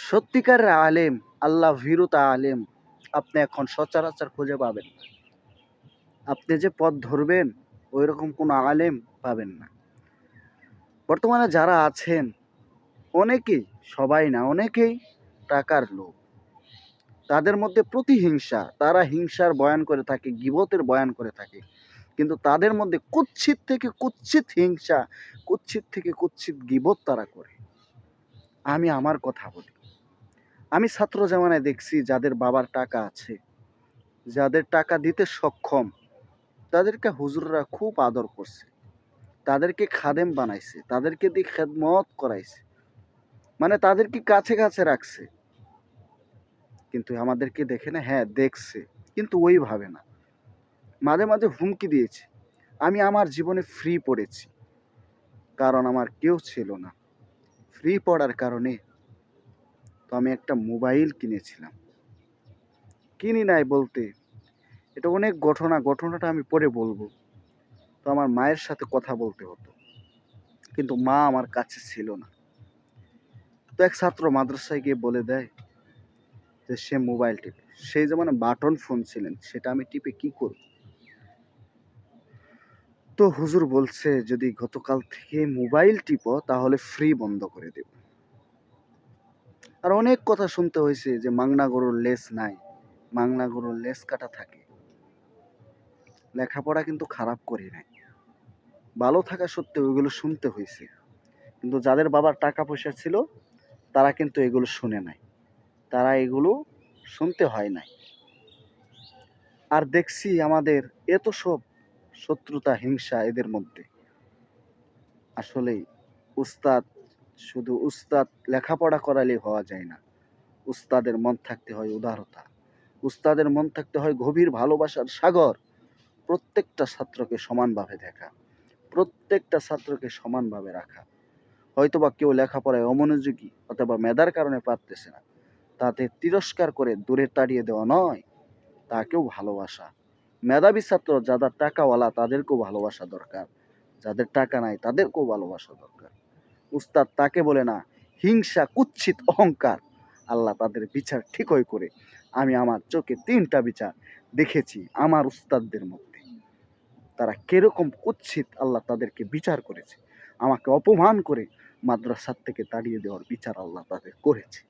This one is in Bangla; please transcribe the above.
সত্যিকারের আলেম, আল্লাহ ভীরুতা আলেম, আপনি এখন সচরাচর খুঁজে পাবেন আপনি যে পথ ধরবেন ওই রকম কোনো আলেম পাবেন না। বর্তমানে যারা আছেন, অনেকেই, সবাই না, অনেকেই টাকার লোক তাদের মধ্যে প্রতিহিংসা, তারা হিংসার বয়ান করে থাকে, গিবতের বয়ান করে থাকে। কিন্তু তাদের মধ্যে কুচ্ছিত থেকে কুচ্ছিত হিংসা কুচ্ছিত থেকে কুচ্ছিত গিবত তারা করে। আমি আমার কথা বলি। আমি ছাত্র জামানায় দেখছি যাদের বাবার টাকা আছে, যাদের টাকা দিতে সক্ষম, তাদেরকে হুজুররা খুব আদর করছে, তাদেরকে খাদেম বানাইছে, তাদেরকে দিয়ে খেদমত করাইছে মানে তাদেরকে কাছে কাছে রাখছে। কিন্তু আমাদেরকে দেখে না হ্যাঁ দেখছে, কিন্তু ওইভাবে না। মাঝে মাঝে হুমকি দিয়েছে, আমি আমার জীবনে ফ্রি পড়েছি, কারণ আমার কেউ ছিল না। ফ্রি পড়ার কারণে তো আমি একটা মোবাইল কিনেছিলাম। কিনি নাই বলতে। এটা অনেক ঘটনা, ঘটনাটা আমি পরে বলব। তো আমার মায়ের সাথে কথা বলতে হতো। কিন্তু মা আমার কাছে ছিল না। তো এক ছাত্র মাদ্রাসায় গিয়ে বলে দেয় যে, সে মোবাইল টিপে। সেই যেমন বাটন ফোন ছিলেন, সেটা আমি টিপে কি করব? তো হুজুর বলছে, যদি গতকাল থেকে মোবাইল টিপো, তাহলে ফ্রি বন্ধ করে দেব। আর অনেক কথা শুনতে হয়েছে যে মাংনা গরুর লেস নাই, মাংনা গরুর লেস কাটা থাকে। লেখাপড়া কিন্তু খারাপ করি নাই। ভালো থাকা সত্ত্বেও এগুলো শুনতে হয়েছে। কিন্তু যাদের বাবার টাকা পয়সা ছিল, তারা কিন্তু এগুলো শুনে নাই। তারা এগুলো শুনতে হয় নাই। আর দেখছি আমাদের এত সব শত্রুতা, হিংসা এদের মধ্যে। আসলেই উস্তাদ শুধু উস্তাদ লেখাপড়া করালেই হওয়া যায় না। উস্তাদের মন থাকতে হয় উদারতা। উস্তাদের মন থাকতে হয় গভীর ভালোবাসার সাগর। প্রত্যেকটা ছাত্রকে সমানভাবে দেখা। প্রত্যেকটা ছাত্রকে সমানভাবে রাখা। হয়তোবা কেউ লেখাপড়ায় অমনোযোগী অথবা মেধার কারণে পারতেছে না। তাতে তিরস্কার করে দূরে তাড়িয়ে দেওয়া নয়। তাকেও ভালোবাসা। মেধাবী ছাত্র যাদের টাকাওয়ালা তাদেরকেও ভালোবাসা দরকার। যাদের টাকা নাই তাদেরকেও ভালোবাসা দরকার। উস্তাদ তাকে বলে না, হিংসা, কুচ্ছিত, অহংকার। আল্লাহ তাদের বিচার ঠিকই করে। আমি আমার চোখে তিনটা বিচার দেখেছি আমার উস্তাদদের মধ্যে। তারা কেরকম কুচ্ছিত আল্লাহ তাদেরকে বিচার করেছে। আমাকে অপমান করে মাদ্রাসার থেকে তাড়িয়ে দেওয়ার বিচার আল্লাহ তাদের করেছে।